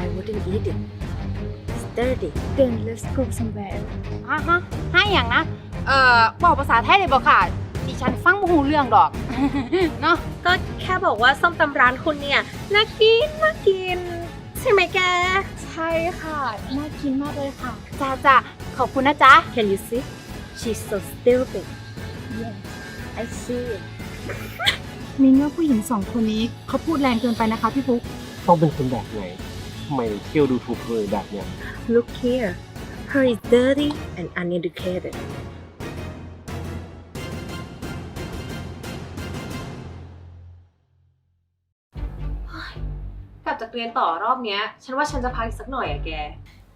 I wouldn't eat it it's dirty then let's go somewhere ฮะฮะให้อย่างนะ เอ่อบอกภาษาไทยเลยบอกค่ะดิฉันฟังบ่หูเรื่องดอก เนาะก็แค่บอกว่าส้มตำร้านคุณเนี่ยน่ากินน่ากิน ใช่ไหมแก ใช่ค่ะน่ากินมากเลยค่ะ จ้าจ้าขอบคุณนะจ๊ะ Can you see she's so stupid yes I see it มินว่าผู้หญิงสองคนนี้เขาพูดแรงเกินไปนะคะพี่ปุ๊ก ต้องเป็นคนแบบไหนทำ ไมเที่ยวดูถูกเลยแบบเนี้ย Look here her is dirty and uneducated กลับจากเรียนต่อรอบเนี้ย ฉันว่าฉันจะพักอีกสักหน่อยอะแก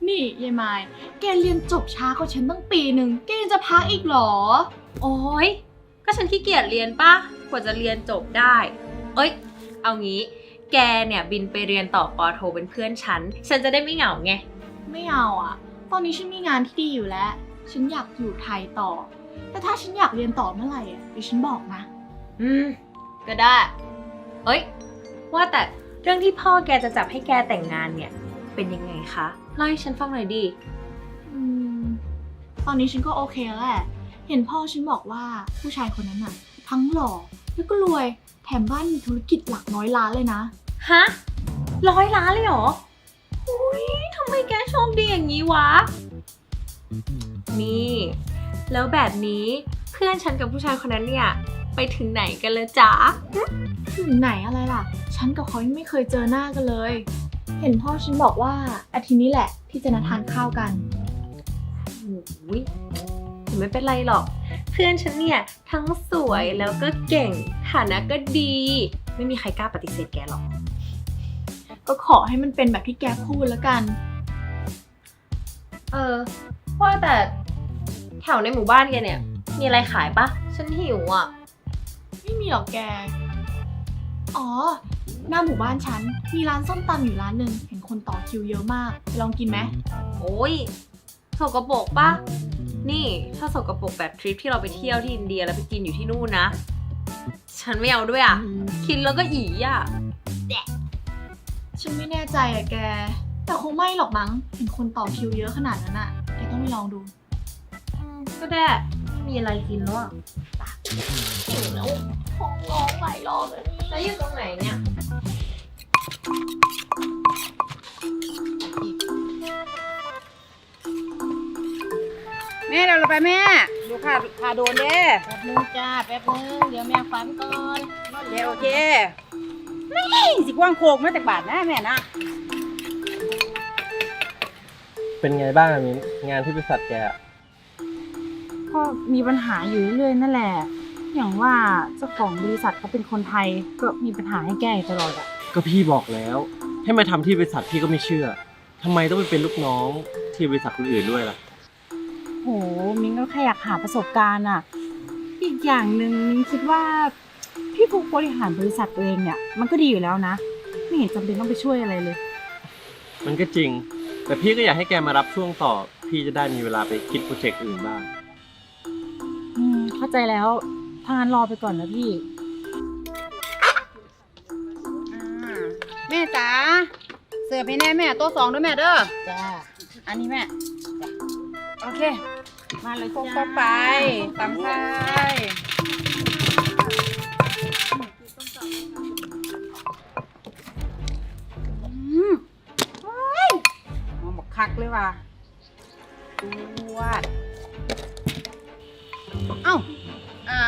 นี่ยายไม้แกเรียนจบช้ากว่าฉันตั้งปีหนึ่งแกยังจะพักอีกเหรอ โอ้ยก็ฉันขี้เกียจเรียนปะกว่าจะเรียนจบได้ เอ้ย เอางี้ แกเนี่ยบินไปเรียนต่อปอโทเป็นเพื่อนฉัน ฉันจะได้ไม่เหงาไง ไม่เอาอะตอนนี้ฉันมีงานที่ดีอยู่แล้ว ฉันอยากอยู่ไทยต่อ แต่ถ้าฉันอยากเรียนต่อเมื่อไหร่อะเดี๋ยวฉันบอกนะ อืม ก็ได้ เอ้ย ว่าแต่เรื่องที่พ่อแกจะจับให้แกแต่งงานเนี่ย เป็นยังไงคะเล่าให้ฉันฟังหน่อยดิอืม ตอนนี้ฉันก็โอเคแล้วแหละ เห็นพ่อฉันบอกว่าผู้ชายคนนั้นอะทั้งหล่อแล้วก็รวย แถมบ้านมีธุรกิจหลักร้อยล้านเลยนะ ฮะร้อยล้านเลยเหรอ อุ้ยทำไมแกโชคดีอย่างนี้วะ นี่ แล้วแบบนี้เพื่อนฉันกับผู้ชายคนนั้นเนี่ย ไปถึงไหนกันเลยจ๊ะ ถึงไหนอะไรล่ะ ฉันกับเขายังไม่เคยเจอหน้ากันเลย เห็นพ่อฉันบอกว่าอาทิตย์นี้แหละ ที่จะนัดทานข้าวกันโอ้ยแต่ไม่เป็นไรหรอก เพื่อนฉันเนี่ย ทั้งสวยแล้วก็เก่งฐานะก็ดี ไม่มีใครกล้าปฏิเสธแกหรอก ก็ขอให้มันเป็นแบบที่แกพูดแล้วกัน เออว่าแต่แถวในหมู่บ้านแกเนี่ย มีอะไรขายปะฉันหิวอะ ไม่มีหรอกแก อ๋อ หน้าหมู่บ้านฉัน มีร้านส้มตำอยู่ร้านหนึ่งเห็นคนต่อคิวเยอะมากไปลองกินไหมโอ้ยสกปรกปะนี่ถ้าสกปรกแบบทริปที่เราไปเที่ยวที่อินเดียแล้วไปกินอยู่ที่นู่นนะ ฉันไม่เอาด้วยอะ กินแล้วก็อีอะ ฉันไม่แน่ใจอะแก แต่คงไม่หรอกมั้ง เห็นคนต่อคิวเยอะขนาดนั้นอะแกต้องไปลองดูอืมก็ได้ไม่มีอะไรกินแล้วอะหิวแล้วท้องร้องหลายรอบแล้วนี่แล้วอยู่ตรงไหนเนี่ย แม่เราไปแม่ ดูค่ะพาโดนเด้แป๊บนึงจ้า แป๊บนึง เดี๋ยวแม่ฟังก่อนโอเคโอเค นี่สิกว้างโคกมาแต่บาทนะแม่นะเป็นไงบ้างอะมิ้นงานที่บริษัทแกอะก็มีปัญหาอยู่เรื่อยๆนั่นแหละ อย่างว่าเจ้าของบริษัทเขาเป็นคนไทยก็มีปัญหาให้แก้อยู่ตลอดอะก็พี่บอกแล้ว ให้มาทำที่บริษัทพี่ก็ไม่เชื่อทำไมต้องไปเป็นลูกน้องที่บริษัทคนอื่นด้วยล่ะ โห มิ้งก็แค่อยากหาประสบการณ์อะอีกอย่างหนึ่งมิ้งคิดว่า พี่ฟุกบริหารบริษัทตัวเองเนี่ย มันก็ดีอยู่แล้วนะ ไม่เห็นจำเป็นต้องไปช่วยอะไรเลย มันก็จริง แต่พี่ก็อยากให้แกมารับช่วงต่อ พี่จะได้มีเวลาไปคิดโปรเจกต์อื่นบ้าง อืม เข้าใจแล้วถ้างั้นรอไปก่อนนะพี่ อ่าแม่จ๋าเสิร์ฟให้แน่แม่โต๊ะสองด้วยแม่เด้อจ้า อันนี้แม่จ้ะโอเค มาเลยโคกจ้าเข้าไปตำไทย ว่ะจวดเอ้าอ่า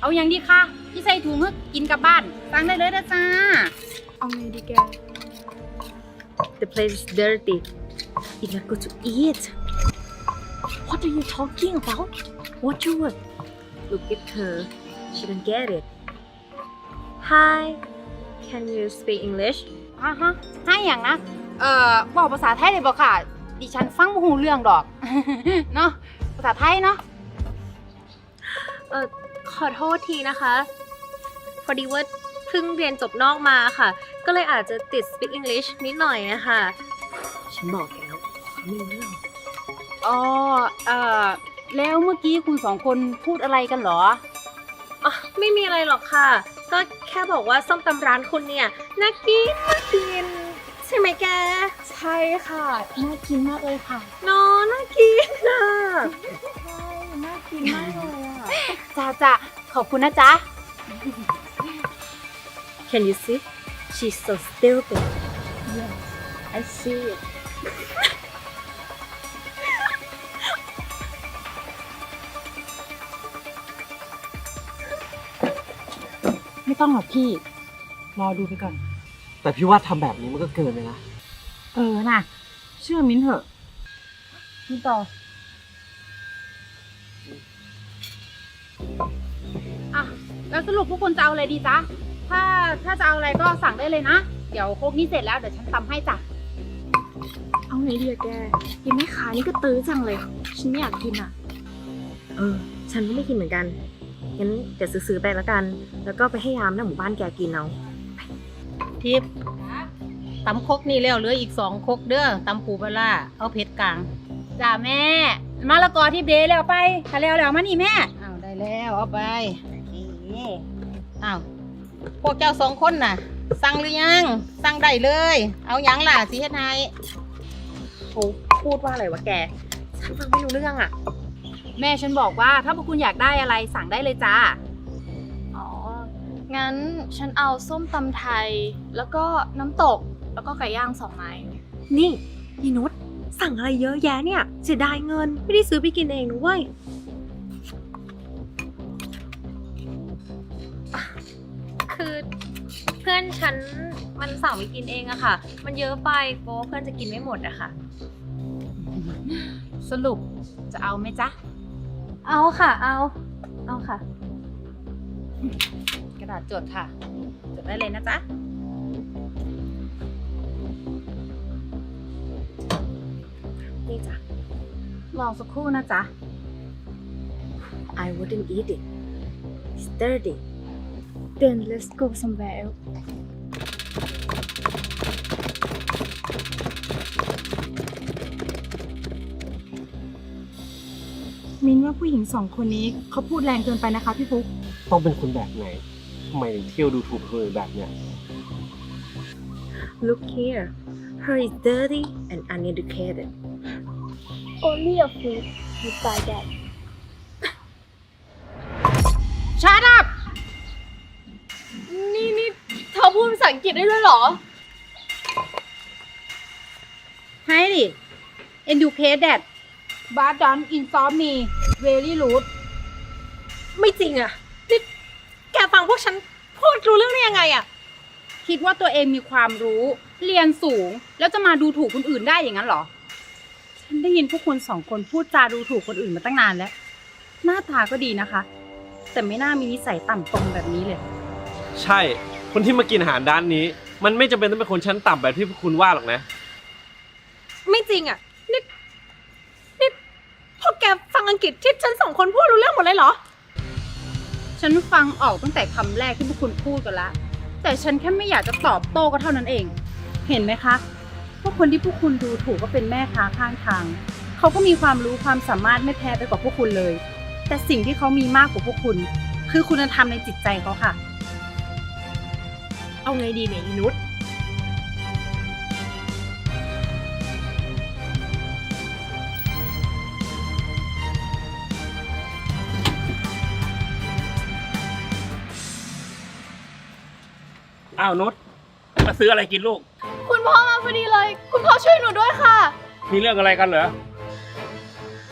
เอาอย่างดีค่ะที่ใส่ถุงให้กินกลับบ้านสั่งได้เลยนะจ้า เอาไงดีแก the place is dirty it's not good to eat What are you talking about what you would look at her she don't get it hi can you speak English ฮะฮะให้อย่างนะ เอ่อบอกภาษาไทยเลยบอกค่ะ ดิฉันฟังบ่หูเรื่องดอก เนาะภาษาไทยเนาะ เออขอโทษทีนะคะ พอดีว่าเพิ่งเรียนจบนอกมาค่ะ ก็เลยอาจจะติด speak English นิดหน่อยอะค่ะฉันบอกแกแล้วเขาไม่รู้หรอกอ๋อ เอ่อ แล้วเมื่อกี้คุณสองคนพูดอะไรกันเหรอ อ๋อไม่มีอะไรหรอกค่ะ ก็แค่บอกว่าส้มตำร้านคุณเนี่ยน่ากินน่ากิน ใช่ไหมแกใช่ค่ะน่ากินมากเลยค่ะนอนน่ากินอะน่ากินมากเลยอะจ้าจ้าขอบคุณนะจ๊ะ Can you see she's so stupid yes I see it ไม่ต้องหรอกพี่ รอดูไปก่อน แต่พี่ว่าทำแบบนี้มันก็เกินไปนะ เออน่ะ เชื่อมิ้นเถอะมิ้นต่ออะแล้วสรุปพวกคุณจะเอาอะไรดีจ๊ะ ถ้าถ้าจะเอาอะไรก็สั่งได้เลยนะ เดี๋ยวโคกนี้เสร็จแล้วเดี๋ยวฉันตำให้จ้ะ เอาไงดีอะแกยังไม่ขายนี่ก็ตื้อจังเลย ฉันไม่อยากกินอะ เออ ฉันก็ไม่กินเหมือนกัน งั้นเดี๋ยวซื้อๆไปแล้วกัน แล้วก็ไปให้ยามหน้าหมู่บ้านแกกินเอา ทิพย์ตำครกนี่แล้วเหลืออีกสองครกเด้อตำปูปลาร้าเอาเผ็ดกลางจ้าแม่มาละกอที่เดย์แล้วไปถ้าแล้วแล้วมานี่แม่อ้าวได้แล้วเอาไปอ้าวพวกเจ้าสองคนน่ะ สั่งหรือยังสั่งได้เลย เอาหยังล่ะสิเฮ็ดให้เขาพูดว่าอะไรวะแกฉันฟังไม่รู้เรื่องอะ แม่ฉันบอกว่าถ้าพวกคุณอยากได้อะไรสั่งได้เลยจ้าอ๋อ งั้นฉันเอาส้มตำไทย แล้วก็น้ำตก แล้วก็ไก่ย่างสองไม้ นี่ยีนุชสั่งอะไรเยอะแยะเนี่ย เสียดายเงิน ไม่ได้ซื้อไปกินเองนะเว้ยอะคือเพื่อนฉันมันสั่งไปกินเองอะค่ะ มันเยอะไปโป๊เพื่อนจะกินไม่หมดอะค่ะ สรุปจะเอาไหมจ๊ะ เอาค่ะ เอา เอาค่ะ กระดาษจดค่ะ จดได้เลยนะจ๊ะนี่จ้ะรอสักครู่นะจ๊ะ I wouldn't eat it it's dirty then let's go somewhere else มินว่าผู้หญิงสองคนนี้เขาพูดแรงเกินไปนะคะพี่ฟุ๊ก ต้องเป็นคนแบบไหนทำไมถึงเที่ยวดูถูกคนอื่นแบบเนี้ย look here her is dirty and uneducated only a food you buy that Shut up นี่นี่เธอพูดภาษาอังกฤษได้ด้วยเหรอให้ดิ educate that but don't insult me very rude ไม่จริงอะนี่แก ฟังพวกฉันพูดรู้เรื่องได้ยังไงอะคิดว่าตัวเองมีความรู้ เรียนสูง แล้วจะมาดูถูกคนอื่นได้อย่างนั้นเหรอ ฉันได้ยินพวกคุณสองคนพูดจาดูถูกคนอื่นมาตั้งนานแล้ว หน้าตาก็ดีนะคะ แต่ไม่น่ามีนิสัยต่ำตรงแบบนี้เลย ใช่ คนที่มากินอาหารด้านนี้ มันไม่จำเป็นต้องเป็นคนชั้นต่ำแบบที่พวกคุณว่าหรอกนะ ไม่จริงอะนี่นี่พวกแกฟังอังกฤษที่ฉันสองคนพูดรู้เรื่องหมดเลยเหรอ ฉันฟังออกตั้งแต่คำแรกที่พวกคุณพูดกันละ แต่ฉันแค่ไม่อยากจะตอบโต้ก็เท่านั้นเอง เห็นไหมคะว่าคนที่พวกคุณดูถูกก็เป็นแม่ค้าข้างทาง เขาก็มีความรู้ความสามารถไม่แพ้ไปกว่าพวกคุณเลย แต่สิ่งที่เขามีมากกว่าพวกคุณ คือคุณธรรมในจิตใจเขาค่ะ เอาไงดีเนี่ยอีนุช อ้าวนุชมาซื้ออะไรกินลูก คุณพ่อมาพอดีเลย คุณพ่อช่วยหนูด้วยค่ะ มีเรื่องอะไรกันเหรอ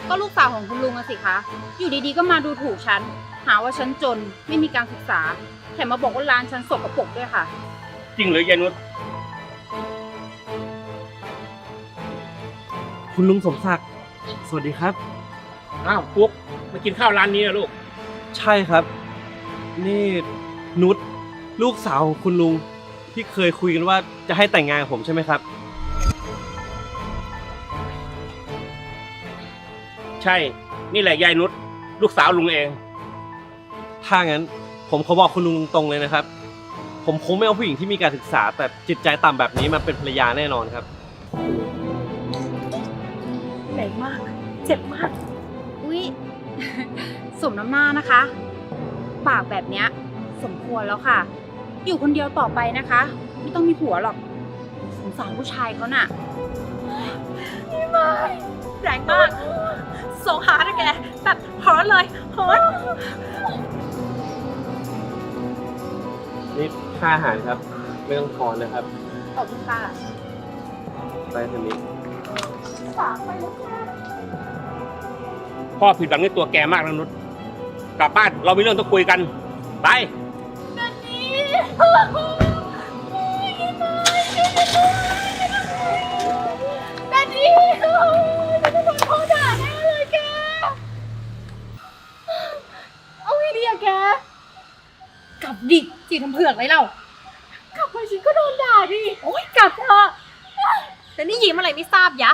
ก็ลูกสาวของคุณลุงอะสิคะ อยู่ดีๆ ก็มาดูถูกฉัน หาว่าฉันจน ไม่มีการศึกษา แถมมาบอกว่าร้านฉันสกปรกด้วยค่ะ จริงหรือยายนุชคุณลุงสมศักดิ์ สวัสดีครับ อ้าวปุ๊กมากินข้าวร้านนี้เหรอลูก ใช่ครับ นี่นุช ลูกสาวของคุณลุงที่เคยคุยกันว่าจะให้แต่งงานกับผมใช่ไหมครับ ใช่ นี่แหละยายนุชลูกสาวลุงเอง ถ้างั้นผมขอบอกคุณลุงตรงๆเลยนะครับ ผมคงไม่เอาผู้หญิงที่มีการศึกษา แต่จิตใจต่ำแบบนี้มาเป็นภรรยาแน่นอนครับ แรงมาก เจ็บมาก อุ๊ย สมน้ำหน้านะคะ ปากแบบเนี้ย สมควรแล้วค่ะ อยู่คนเดียวต่อไปนะคะ ไม่ต้องมีผัวหรอกงสารผู้ชายเขาน่ะแรงมากโซฮาร์ดอะแกแบบฮอร์ดเลยฮอร์ดนี่ค่าอาหารครับ ไม่ต้องทอนนะครับ ขอบคุณค่ะไปเทนี้พ่อผิดหวังในตัวแกมากนะนุชกลับบ้านเรามีเรื่องต้องคุยกัน ไป แดนนี่จะโดนพ่อด่าแน่เลยแก เอาไงดีอะแก กลับดิจีทำเผือกไรเล่ากลับไปฉันก็โดนด่าดิ โอ๊ยกลับเถอะแต่นี่ยิ้มอะไรไม่ทราบยะ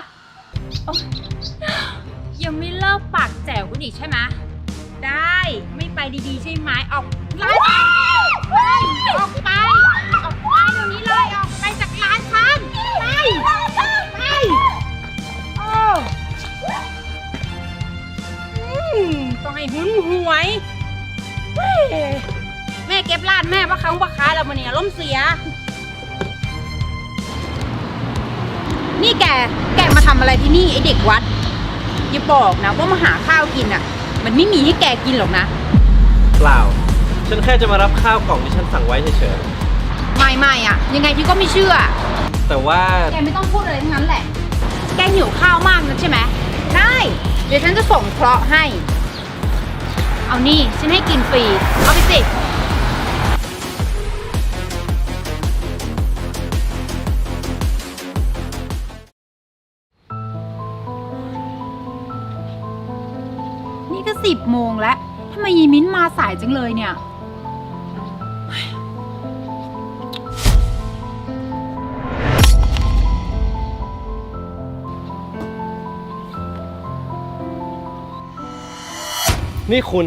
ยังไม่เลิกปากแจ๋วกันอีกใช่ไหม ได้ ไม่ไปดีๆใช่ไหมออกร้าน ไป ออกไป ออกไปเดี๋ยวนี้เลย ออกไปจากร้านฉัน ไป ไปโอ้อืมต้องให้หุนหวยเฮ้ยแม่เก็บร้านแม่ว่าครั้งว่าค้าแล้วมันเนี่ยล้มเสีย นี่แก แกมาทำอะไรที่นี่ไอเด็กวัด อย่าบอกนะว่ามาหาข้าวกินอะ มันไม่มีให้แกกินหรอกนะ เปล่า ฉันแค่จะมารับข้าวกล่องที่ฉันสั่งไว้เฉยไม่ไม่อะยังไงที่ก็ไม่เชื่อ ๆ แต่ว่าแกไม่ต้องพูดอะไรทั้งนั้นแหละ แกหิวข้าวมากนะใช่ไหม ได้ เดี๋ยวฉันจะส่งเคราะห์ให้ เอานี่ ฉันให้กินฟรี เอาไปสิ นี่ก็สิบโมงแล้ว ทำไมยีมิ้นมาสายจังเลยเนี่ย นี่คุณ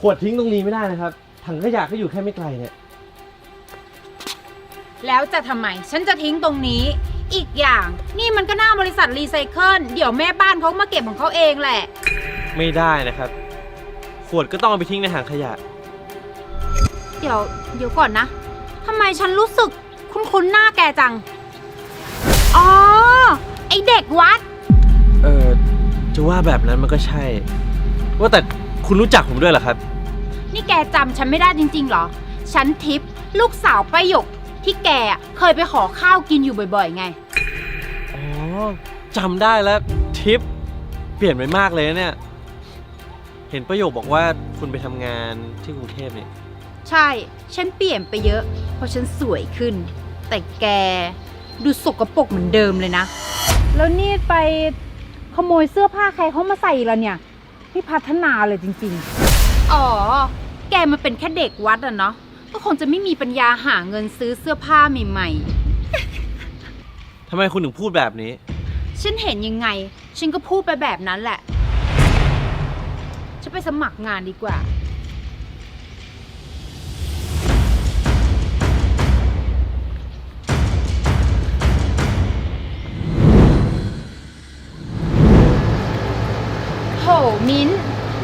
ขวดทิ้งตรงนี้ไม่ได้นะครับ ถังขยะก็อยู่แค่ไม่ไกลเนี่ย แล้วจะทำไม ฉันจะทิ้งตรงนี้ อีกอย่าง นี่มันก็หน้าบริษัทรีไซเคิลเดี๋ยวแม่บ้านเขามาเก็บของเขาเองแหละ ไม่ได้นะครับ ขวดก็ต้องเอาไปทิ้งในถังขยะ เดี๋ยว เดี๋ยวก่อนนะทำไมฉันรู้สึกคุ้นๆหน้าแกจัง อ๋อ ไอเด็กวัด เออจะว่าแบบนั้นมันก็ใช่ ว่าแต่คุณรู้จักผมด้วยเหรอครับ นี่แกจำฉันไม่ได้จริงๆเหรอ ฉันทิพย์ลูกสาวประหยกที่แกอะเคยไปขอข้าวกินอยู่บ่อยๆ ไง อ๋อจำได้แล้วทิป เปลี่ยนไปมากเลยนะเนี่ย เห็นประโยคบอกว่าคุณไปทำงานที่กรุงเทพเนี่ย ใช่ ฉันเปลี่ยนไปเยอะ เพราะฉันสวยขึ้น แต่แกดูสกปรกเหมือนเดิมเลยนะ แล้วนี่ไปขโมยเสื้อผ้าใครเขามาใส่ละเนี่ย ไม่พัฒนาเลยจริงๆอ๋อ แกมันเป็นแค่เด็กวัดอะเนาะ ก็คงจะไม่มีปัญญาหาเงินซื้อเสื้อผ้าใหม่ทำไมคุณถึงพูดแบบนี้ ๆ ฉันเห็นยังไง ฉันก็พูดไปแบบนั้นแหละจะไปสมัครงานดีกว่า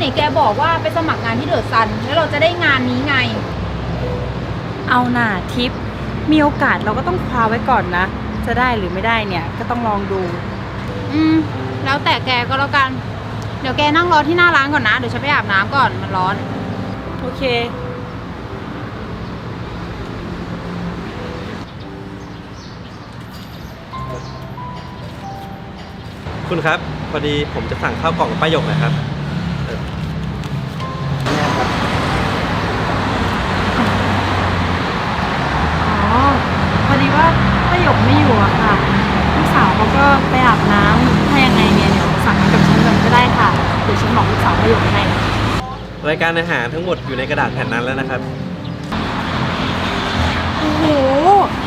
นแกบอกว่าไปสมัครงานที่เดอะซัน แล้วเราจะได้งานนี้ไง เอาหน่าทิป มีโอกาสเราก็ต้องคว้าไว้ก่อนนะ จะได้หรือไม่ได้เนี่ยก็ต้องลองดู อืม แล้วแต่แกก็แล้วกัน เดี๋ยวแกนั่งรอที่หน้าร้านก่อนนะ เดี๋ยวฉันไปอาบน้ำก่อนมันร้อน โอเค คุณครับ พอดีผมจะสั่งข้าวกล่องกับป้าหยกนะครับ ไปอาบน้ำถ้ายังไงเนี่ยเดี๋ยวสั่งมากับฉันก่อนก็ได้ค่ะ เดี๋ยวฉันบอกลูกสาวประโยคให้รายการอาหารทั้งหมดอยู่ในกระดาษแผ่นนั้นแล้วนะครับ โอ้โห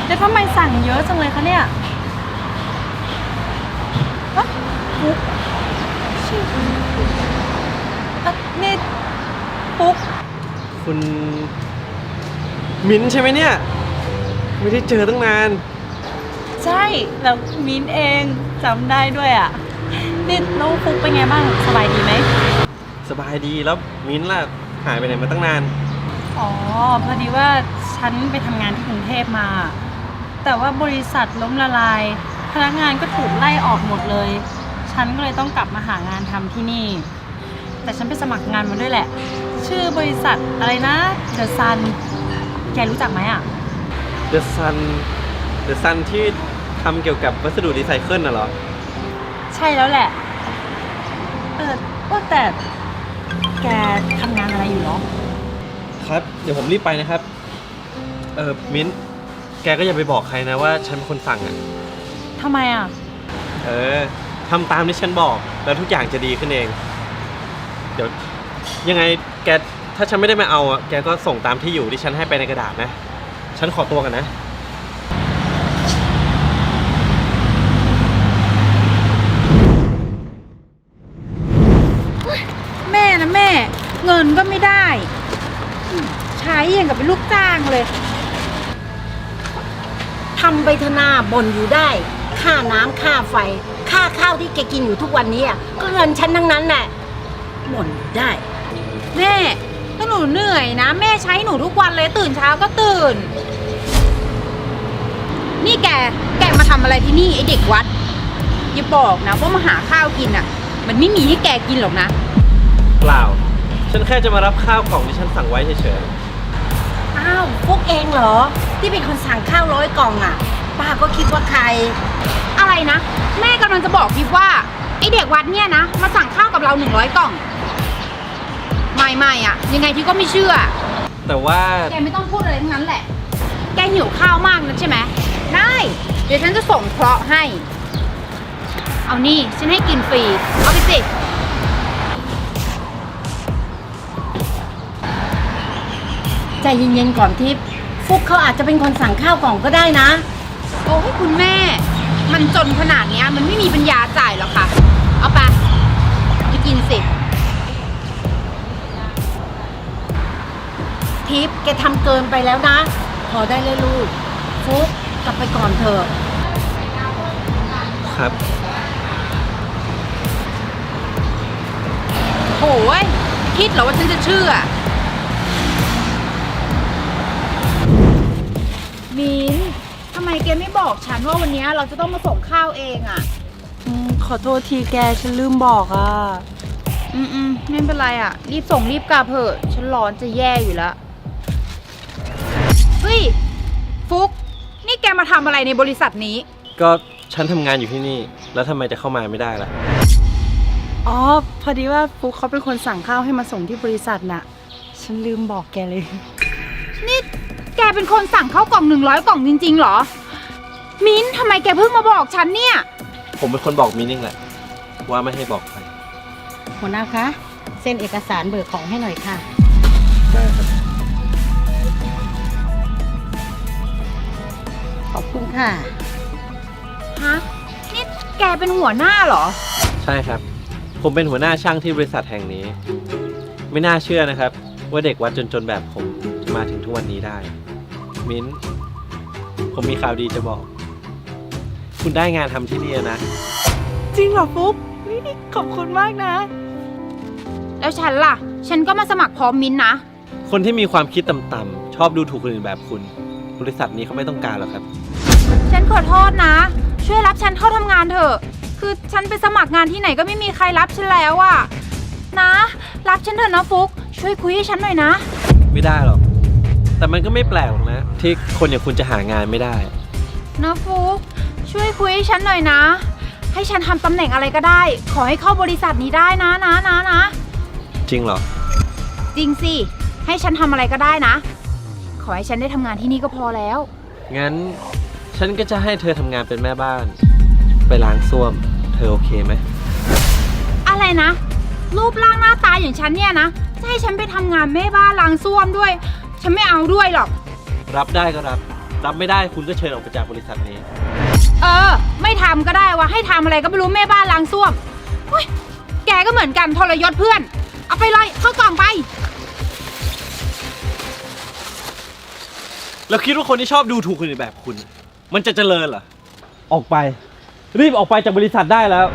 แล้วทำไมสั่งเยอะจังเลยคะเนี่ยฮะปุ๊กชื่ออะนี่ปุ๊กคุณมิ้นท์ใช่ไหมเนี่ย ไม่ได้เจอตั้งนาน ใช่แล้วมิ้นเอง จำได้ด้วยอะนี่น้องปุ๊กเป็นไงบ้างสบายดีไหม สบายดีแล้วมิ้นท์ล่ะหายไปไหนมาตั้งนาน อ๋อ พอดีว่าฉันไปทำงานที่กรุงเทพมา แต่ว่าบริษัทล้มละลาย พนักงานก็ถูกไล่ออกหมดเลย ฉันก็เลยต้องกลับมาหางานทำที่นี่ แต่ฉันไปสมัครงานมาด้วยแหละ ชื่อบริษัทอะไรนะ The Sun แกรู้จักไหมอะ The Sun The Sun ที่ ทำเกี่ยวกับวัสดุรีไซเคิลน่ะเหรอ ใช่แล้วแหละ เออว่าแต่แกทำงานอะไรอยู่เหรอ ครับ เดี๋ยวผมรีบไปนะครับ เออมิ้นท์แกก็อย่าไปบอกใครนะว่าฉันเป็นคนสั่งอะ ทำไมอะ เออทำตามที่ฉันบอก แล้วทุกอย่างจะดีขึ้นเอง เดี๋ยว ยังไงแก ถ้าฉันไม่ได้มาเอาอะ แกก็ส่งตามที่อยู่ที่ฉันให้ไปในกระดาษนะ ฉันขอตัวกันนะ แม่นะแม่ เงินก็ไม่ได้อืมใช้อย่างกับเป็นลูกจ้างเลย ทำไปธนาบ่นอยู่ได้ ค่าน้ำค่าไฟ ค่าข้าวที่แกกินอยู่ทุกวันนี้อะก็เงินฉันทั้งนั้นแหละบ่นอยู่ได้ แม่ถ้าหนูเหนื่อยนะ แม่ใช้หนูทุกวันเลยตื่นเช้าก็ตื่น นี่แกแกมาทำอะไรที่นี่ไอเด็กวัด อย่าบอกนะว่ามาหาข้าวกินอะ มันไม่มีให้แกกินหรอกนะ เปล่า ฉันแค่จะมารับข้าวกล่องที่ฉันสั่งไว้เฉยอ้าวพวกเองเหรอ ที่เป็นคนสั่งข้าวร้อยกล่องอะ ป้าก็คิดว่าใคร อะไรนะ แม่กำลังจะบอกพี่ว่าไอเด็กวัดเนี่ยนะ มาสั่งข้าวกับเราหนึ่งร้อยกล่อง ไม่ไม่อะยังไงที่ก็ไม่เชื่อ ๆ แต่ว่าแกไม่ต้องพูดอะไรทั้งนั้นแหละ แกหิวข้าวมากนะใช่ไหม ได้ เดี๋ยวฉันจะส่งเคราะห์ให้ เอานี่ ฉันให้กินฟรี เอาไปสิ ใจเย็นๆก่อนทิพย์ฟุกเขาอาจจะเป็นคนสั่งข้าวกล่องก็ได้นะ โอ้ยคุณแม่ มันจนขนาดเนี้ย มันไม่มีปัญญาจ่ายหรอกค่ะ เอาไปเอาไปกินสิทิพย์แกทำเกินไปแล้วนะพอได้เลยลูก ฟุกกลับไปก่อนเถอะ ครับโหยคิดเหรอว่าฉันจะเชื่อ มินทำไมแกไม่บอกฉันว่าวันเนี้ยเราจะต้องมาส่งข้าวเองอะอืมขอโทษทีแกฉันลืมบอกอะ อืมอืมไม่เป็นไรอะรีบส่งรีบกลับเถอะฉันร้อนจะแย่อยู่แล้วเฮ้ยฟุก นี่แกมาทำอะไรในบริษัทนี้ ก็ฉันทำงานอยู่ที่นี่ แล้วทำไมจะเข้ามาไม่ได้ล่ะ อ๋อ พอดีว่าฟุกเขาเป็นคนสั่งข้าวให้มาส่งที่บริษัทน่ะ ฉันลืมบอกแกเลย นี่ แกเป็นคนสั่งข้าวกล่องหนึ่งร้อยกล่องจริงๆเหรอ มิ้นท์ทำไมแกเพิ่งมาบอกฉันเนี่ย ผมเป็นคนบอกมินนิ่งแหละ ว่าไม่ให้บอกใครหัวหน้าคะ เซ็นเอกสารเบิกของให้หน่อยค่ะ ได้ครับขอบคุณค่ะ ฮะ นี่แกเป็นหัวหน้าเหรอ ใช่ครับ ผมเป็นหัวหน้าช่างที่บริษัทแห่งนี้ ไม่น่าเชื่อนะครับ ว่าเด็กวัดจนๆแบบผมจะมาถึงทุกวันนี้ได้ มิ้น ผมมีข่าวดีจะบอก คุณได้งานทำที่นี่แล้วนะ จริงเหรอฟุกนี่ขอบคุณมากนะ แล้วฉันล่ะ ฉันก็มาสมัครพร้อมมิ้นท์นะ คนที่มีความคิดต่ำๆชอบดูถูกคนอื่นแบบคุณ บริษัทนี้เขาไม่ต้องการหรอกครับ ฉันขอโทษนะ ช่วยรับฉันเข้าทำงานเถอะ คือฉันไปสมัครงานที่ไหนก็ไม่มีใครรับฉันแล้วอะนะ รับฉันเถอะนะฟุก ช่วยคุยให้ฉันหน่อยนะ ไม่ได้หรอก แต่มันก็ไม่แปลกหรอกนะ ที่คนอย่างคุณจะหางานไม่ได้ นะฟุกช่วยคุยให้ฉันหน่อยนะ ให้ฉันทำตำแหน่งอะไรก็ได้ ขอให้เข้าบริษัทนี้ได้นะนะนะนะ จริงเหรอ จริงสิ ให้ฉันทำอะไรก็ได้นะ ขอให้ฉันได้ทำงานที่นี่ก็พอแล้ว งั้น ฉันก็จะให้เธอทำงานเป็นแม่บ้าน ไปล้างส้วม เธอโอเคไหม อะไรนะ รูปร่างหน้าตาอย่างฉันเนี่ยนะ จะให้ฉันไปทำงานแม่บ้านล้างส้วมด้วย ฉันไม่เอาด้วยหรอก รับได้ก็รับ รับไม่ได้คุณก็เชิญออกไปจากบริษัทนี้ เออ ไม่ทำก็ได้วะให้ทำอะไรก็ไม่รู้แม่บ้านล้างส้วมเฮ้ยแกก็เหมือนกันทรยศเพื่อน เอาไปเลยเข้ากล่องไป แล้วคิดว่าคนที่ชอบดูถูกคนอื่นแบบคุณ มันจะเจริญเหรอ ออกไป รีบออกไปจากบริษัทได้แล้ว